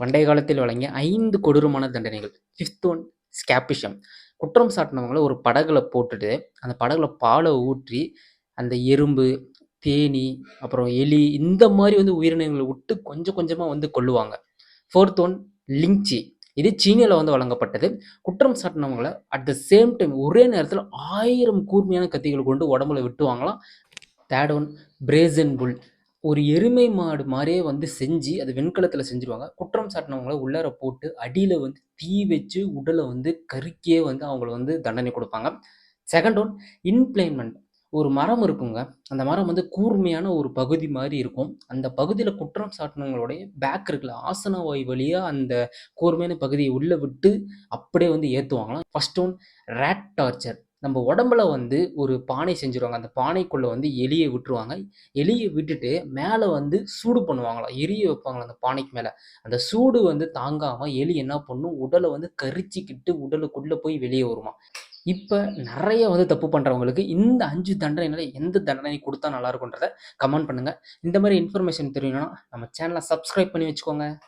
பண்டைய காலத்தில் வழங்கிய ஐந்து கொடூரமான தண்டனைகள். Fifth one scaphism. குற்றம் சாட்டினவங்கள ஒரு படகுல போட்டுட்டு அந்த படகுல பாலை ஊற்றி அந்த எறும்பு தேனி அப்புறம் எலி இந்த மாதிரி வந்து உயிரினங்களை விட்டு கொஞ்சம் கொஞ்சமாக வந்து கொள்ளுவாங்க ஃபோர்த் ஒன் லிங்ச்சி இது சீனியில் வந்து வழங்கப்பட்டது. குற்றம் சாட்டினவங்களை அட் த சேம் டைம் ஒரே நேரத்தில் ஆயிரம் கூர்மையான கத்திகள் கொண்டு உடம்புல விட்டுவாங்களாம். தேர்ட் ஒன் பிரேசன் புல் ஒரு எருமை மாடு மாதிரியே வந்து செஞ்சு அது வெண்கலத்தில் செஞ்சுருவாங்க. குற்றம் சாட்டினவங்கள உள்ளார போட்டு அடியில் வந்து தீ வச்சு உடலை வந்து கருக்கியே வந்து அவங்கள வந்து தண்டனை கொடுப்பாங்க. செகண்ட் ஒன் இன்பிளைன்மெண்ட் ஒரு மரம் இருக்குங்க. அந்த மரம் வந்து கூர்மையான ஒரு பகுதி மாதிரி இருக்கும். அந்த பகுதியில் குற்றம் சாட்டினவங்களுடைய பேக் இருக்குல்ல ஆசன வாய் வழியாக அந்த கூர்மையான பகுதியை உள்ளே விட்டு அப்படியே வந்து ஏற்றுவாங்களாம் ஃபர்ஸ்ட் ஒன் ரேட் டார்ச்சர் நம்ம உடம்புல வந்து ஒரு பானை செஞ்சுருவாங்க. அந்த பானைக்குள்ளே வந்து எலியை விட்டுருவாங்க. எலியை விட்டுட்டு மேலே வந்து சூடு பண்ணுவாங்களாம். எரிய வைப்பாங்களாம் அந்த பானைக்கு மேலே. அந்த சூடு வந்து தாங்காமல் எலி என்ன பண்ணும்? உடலை வந்து கரிச்சிக்கிட்டு உடலுக்குள்ளே போய் வெளியே வருமா இப்போ நிறைய வந்து தப்பு பண்ணுறவங்களுக்கு இந்த அஞ்சு தண்டனைகளை எந்த தண்டனை கொடுத்தா நல்லாயிருக்குன்றத கமெண்ட் பண்ணுங்கள் இந்த மாதிரி இன்ஃபர்மேஷன் தெரியணும்னா நம்ம சேனலை சப்ஸ்கிரைப் பண்ணி வச்சுக்கோங்க.